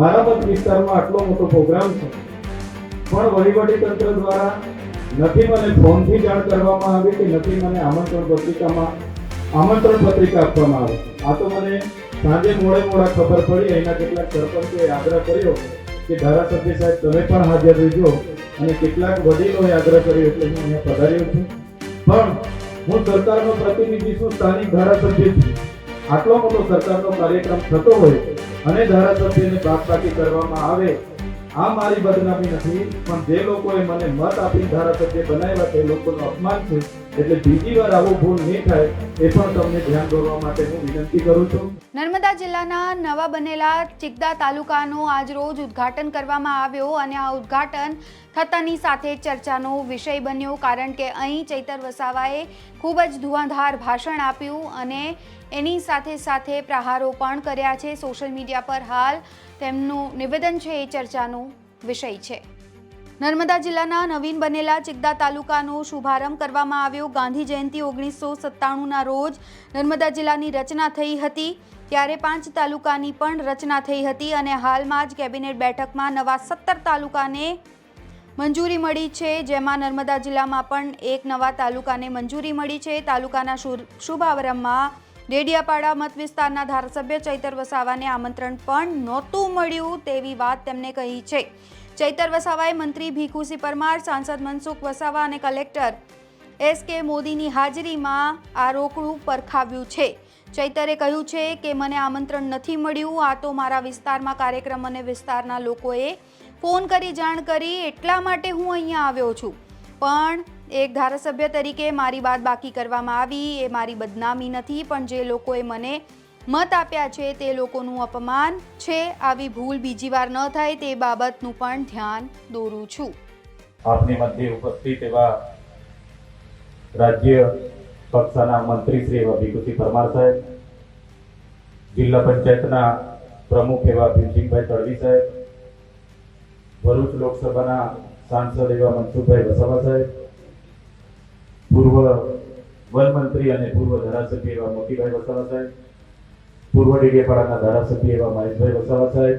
મારા મત વિસ્તારમાં આટલો મોટો પ્રોગ્રામ છે. પણ વહીવટી તંત્ર દ્વારા નથી મને ફોનથી જાણ કરવામાં આવી કે નથી મને આમંત્રણ પત્રિકામાં આમંત્રણ પત્રિકા આપવામાં આવે. આ તો મને સાંજે મોડે મોડા ખબર પડી એના કેટલાક સરપંચોએ આગ્રહ કર્યો કે ધારાસભ્ય સાહેબ, તમે પણ હાજર રહેજો અને કેટલાક વડીલોએ આગ્રહ કર્યો એટલે હું અહીંયા પધાર્યો છું. પણ હું સરકારનો પ્રતિનિધિ છું, સ્થાનિક ધારાસભ્ય છું. આટલો મોટો સરકારનો કાર્યક્રમ થતો હોય અને ધારાસભ્યને બાદબાકી કરવામાં આવે, આ મારી બદનામી નથી, પણ જે લોકોએ મને મત આપી ધારાસભ્ય બનાવ્યા તે લોકોનું અપમાન છે. એટલે બીજી વાર આવો ભૂલ નહીં થાય, એ પણ તમને ધ્યાન દોરવા માટે હું વિનંતી કરું છું. નર્મદા જિલ્લાના નવા બનેલા ચિકદા તાલુકાનું આજરોજ ઉદ્ઘાટન કરવામાં આવ્યો અને આ ઉદ્ઘાટન થતાની સાથે ચર્ચાનો વિષય બન્યો કારણ કે અહીં ચૈતર વસાવાએ ખૂબ જ ધુઆંધાર ભાષણ આપ્યું અને એની સાથે સાથે પ્રહારો પણ કર્યા છે. સોશિયલ મીડિયા પર હાલ તેમનું નિવેદન છે એ ચર્ચાનો વિષય છે. નર્મદા જિલ્લાના નવીન બનેલા ચિકદા તાલુકાનો શુભારંભ કરવામાં આવ્યો. ગાંધી જયંતિ ઓગણીસો સત્તાણુંના રોજ નર્મદા જિલ્લાની રચના થઈ હતી. ત્યારે પાંચ તાલુકાની પણ રચના થઈ હતી અને હાલમાં જ કેબિનેટ બેઠકમાં નવા સત્તર તાલુકાને મંજૂરી મળી છે. જેમાં નર્મદા જિલ્લામાં પણ એક નવા તાલુકાને મંજૂરી મળી છે. તાલુકાના શુભારંભમાં ડેડિયાપાડા મત વિસ્તારના ધારાસભ્ય ચૈતર વસાવાને આમંત્રણ પણ નહોતું મળ્યું તેવી વાત તેમણે કહી છે. ચૈતર વસાવાએ મંત્રી ભીખુસિંહ પરમાર, સાંસદ મનસુખ વસાવા અને કલેક્ટર એસ કે મોદીની હાજરીમાં આ રોકડું પરખાવ્યું છે. ચૈતરે કહ્યું છે કે, મને આમંત્રણ નથી મળ્યું. આ તો મારા વિસ્તારમાં કાર્યક્રમ અને વિસ્તારના લોકોએ ફોન કરી જાણ કરી એટલા માટે હું અહીંયા આવ્યો છું. પણ એક ધારાસભ્ય તરીકે મારી બાદ બાકી કરવામાં આવી. એ મારી બદનામી નથી, પણ જે લોકોએ મને મત આપ્યા છે તે લોકોનું અપમાન છે. આવી ભૂલ બીજી વાર ન થાય તે બાબતનું પણ ધ્યાન દોરું છું. આપની મધ્ય ઉપસ્થિત એવા રાજ્ય કક્ષાના મંત્રી શ્રી એવા ભીખુસિંહ પરમાર સાહેબ, જિલ્લા પંચાયતના પ્રમુખ એવા ભીમસિંહભાઈ તડવી સાહેબ, ભરૂચ લોકસભાના સાંસદ એવા મનસુખભાઈ વસાવા સાહેબ, પૂર્વ વન મંત્રી અને પૂર્વ ધારાસભ્ય એવા મોતીભાઈ વસાવા સાહેબ પૂર્વ ડેડિયાપાડાના ધારાસભ્ય એવા મહેશભાઈ વસાવા સાહેબ,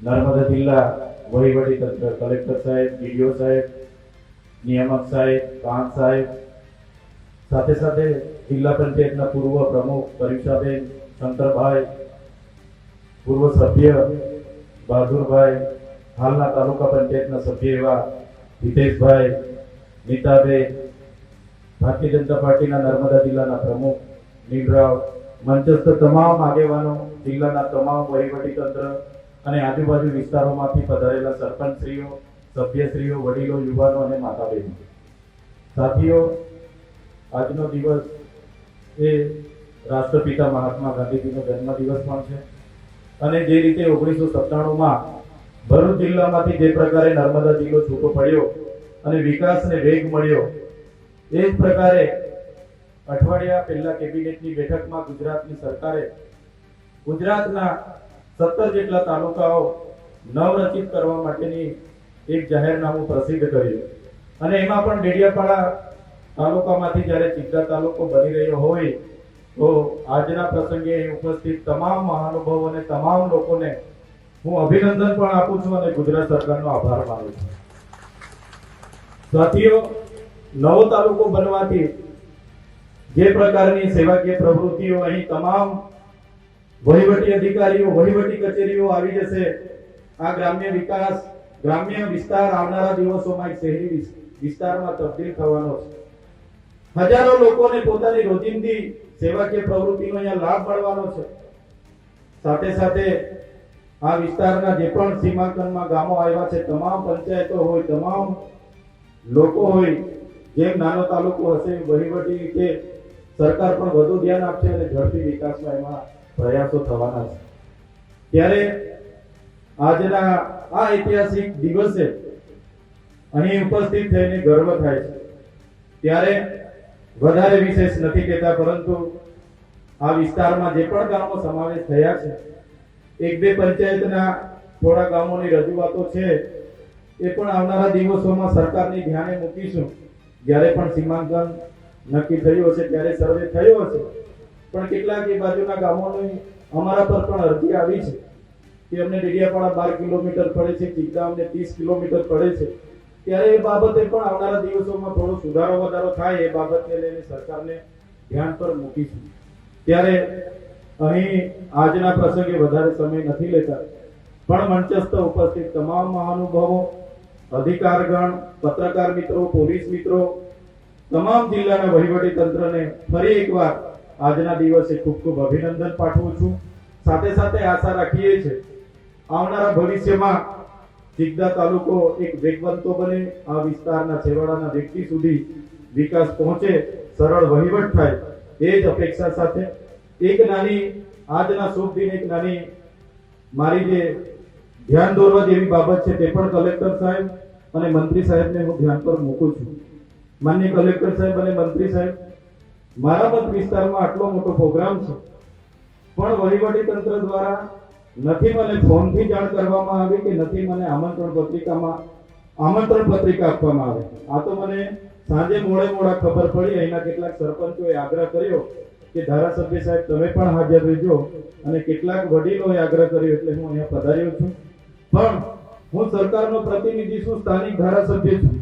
નર્મદા જિલ્લા વહીવટી તંત્ર કલેક્ટર સાહેબ, ડીડીઓ સાહેબ, નિયામક સાહેબ કાંત સાહેબ, સાથે સાથે જિલ્લા પંચાયતના પૂર્વ પ્રમુખ પરીક્ષાબેન શંકરભાઈ, પૂર્વ સભ્ય બહાદુરભાઈ, હાલના તાલુકા પંચાયતના સભ્ય એવા હિતેશભાઈ, નીતાબેન, ભારતીય જનતા પાર્ટીના નર્મદા જિલ્લાના પ્રમુખ નીલરાવ મંચસ્થ તમામ આગેવાનો, જિલ્લાના તમામ વહીવટી તંત્ર અને આજુબાજુ વિસ્તારોમાંથી પધારેલા સરપંચશ્રીઓ, સભ્યશ્રીઓ, વડીલો, યુવાનો અને માતા બહેનો સાથીઓ, આજનો દિવસ એ રાષ્ટ્રપિતા મહાત્મા ગાંધીજીનો જન્મદિવસ પણ છે. અને જે રીતે ઓગણીસો સત્તાણુંમાં ભરૂચ જિલ્લામાંથી જે પ્રકારે નર્મદા જિલ્લો છૂટો પડ્યો અને વિકાસને વેગ મળ્યો, એ જ પ્રકારે અઠવાડિયા પહેલા કેબિનેટની બેઠકમાં ગુજરાતની સરકારે ગુજરાતના સત્તર જેટલા તાલુકાઓ નવરચિત કરવા માટેની એક જાહેરનામું પ્રસિદ્ધ કર્યું. અને એમાં પણ ડેડિયાપાડા તાલુકામાંથી જ્યારે ચિત્રા તાલુકો બની રહ્યો હોય, તો આજના પ્રસંગે ઉપસ્થિત તમામ મહાનુભવો અને તમામ લોકોને હું અભિનંદન પણ આપું છું અને ગુજરાત સરકારનો આભાર માનું છું. સાથીઓ, નવો તાલુકો બનવાથી જે પ્રકારની સેવાકીય પ્રવૃત્તિઓ અહીં તમામ વહીવટી અધિકારીઓ, વહીવટી કચેરીઓ આવી જશે. આ ગ્રામ્ય વિકાસ, ગ્રામ્ય વિસ્તાર આવનારા દિવસોમાં શહેરી વિસ્તારમાં તબદીલ થવાનો છે. હજારો લોકોને પોતાની રોજિંદી સેવાકીય પ્રવૃત્તિનો અહીંયા લાભ મળવાનો છે. સાથે સાથે આ વિસ્તારના જે પણ સીમાંકનમાં ગામો આવ્યા છે, તમામ પંચાયતો હોય, તમામ લોકો હોય, જેમ નાનો તાલુકો હશે, વહીવટી રીતે સરકાર પણ વધુ ધ્યાન આપશે અને ઝડપી વિકાસમાં એમાં પ્રયાસો થવાના છે. ત્યારે આજના આ ઐતિહાસિક દિવસે અહીં ઉપસ્થિત થઈને ગર્વ થાય છે. ત્યારે વધારે વિશેષ નથી કહેતા, પરંતુ આ વિસ્તારમાં જે પણ ગામો સમાવેશ થયા છે, એક બે પંચાયતના થોડા ગામોની રજૂઆતો છે, એ પણ આવનારા દિવસોમાં સરકારની ધ્યાને મૂકીશું. જ્યારે પણ સીમાંકન નક્કી થયું હશે, ત્યારે સર્વે થયો હશે. પણ કેટલાક એ બાજુના ગામોની અમારા પર પણ અરજી આવી છે કે અમને ડેડિયાપાડા બાર કિલોમીટર પડે છે ચિકદા અમને ત્રીસ કિલોમીટર પડે છે. ત્યારે એ બાબતે પણ આવનારા દિવસોમાં થોડો સુધારો વધારો થાય એ બાબતને લઈને સરકારને ધ્યાન પર મૂકીશું. ત્યારે અહીં આજના પ્રસંગે વધારે સમય નથી લેતા, પણ મંચસ્થ ઉપસ્થિત તમામ મહાનુભાવો, અધિકારગણ, પત્રકાર મિત્રો, પોલીસ મિત્રો તમામ જિલ્લાના વહીવટી તંત્રને ફરી એકવાર આજના દિવસે ખૂબ ખૂબ અભિનંદન પાઠવું છું. સાથે સાથે આશા રાખીએ છીએ, આવનારા ભવિષ્યમાં જિગદા તાલુકો એક વેગવંતો બને, આ વિસ્તારના છેવાડાના વ્યક્તિ સુધી વિકાસ પહોંચે, સરળ વહીવટ થાય, એ જ અપેક્ષા સાથે. એક નાની, આજના શુભ દિન એક નાની મારી જે ધ્યાન દોરવા જેવી બાબત છે તે પણ કલેક્ટર સાહેબ અને મંત્રી સાહેબને હું ધ્યાન પર મૂકું છું. માન્ય કલેક્ટર સાહેબ અને મંત્રી સાહેબ, મારા મત વિસ્તારમાં આટલો મોટો પ્રોગ્રામ છે. પણ વહીવટી તંત્ર દ્વારા નથી મને ફોનથી જાણ કરવામાં આવી કે નથી મને આમંત્રણ પત્રિકામાં આમંત્રણ પત્રિકા આપવામાં આવે. આ તો મને સાંજે મોડે મોડા ખબર પડી, અહીંના કેટલાક સરપંચોએ આગ્રહ કર્યો કે ધારાસભ્ય સાહેબ, તમે પણ હાજર રહેજો અને કેટલાક વડીલોએ આગ્રહ કર્યો એટલે હું અહીંયા પધાર્યો છું. પણ હું સરકારનો પ્રતિનિધિ છું, સ્થાનિક ધારાસભ્ય છું.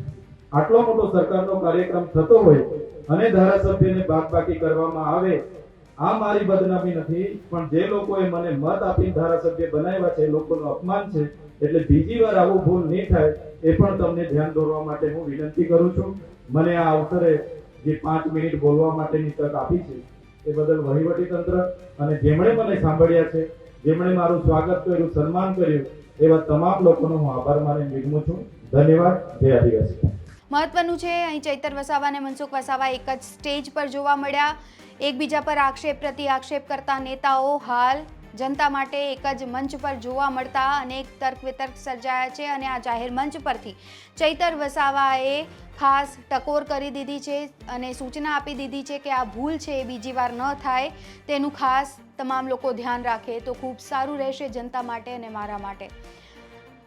આટલો મોટો સરકારનો કાર્યક્રમ થતો હોય અને ધારાસભ્યને બાદબાકી કરવામાં આવે, આ મારી બદનામી નથી, પણ જે લોકોએ મને મત આપી ધારાસભ્ય બનાવ્યા છે એ લોકોનું અપમાન છે, એટલે બીજી વાર આવું ભૂલ નહીં થાય, એ પણ તમને ધ્યાન દોરવા માટે હું વિનંતી કરું છું. મને આ અવસરે જે પાંચ મિનિટ બોલવા માટેની તક આપી છે, એ બદલ વહીવટી તંત્ર અને જેમણે મને સાંભળ્યા છે, જેમણે મારું સ્વાગત કર્યું, સન્માન કર્યું, એવા તમામ લોકોનો હું આભાર માની વિનમું છું. ધન્યવાદ. જય આદિવાસી. મહત્વનું છે. અહીં ચૈતર વસાવા અને મનસુખ વસાવા એક જ સ્ટેજ પર જોવા મળ્યા. એકબીજા પર આક્ષેપ પ્રતિ આક્ષેપ કરતા નેતાઓ હાલ જનતા માટે એક જ મંચ પર જોવા મળતા અનેક તર્ક વિતર્ક સર્જાયા છે અને આ જાહેર મંચ પરથી ચૈતર વસાવાએ ખાસ ટકોર કરી દીધી છે અને સૂચના આપી દીધી છે કે આ ભૂલ છે એ બીજી વાર ન થાય. તેનું ખાસ તમામ લોકો ધ્યાન રાખે તો ખૂબ સારું રહેશે જનતા માટે અને મારા માટે.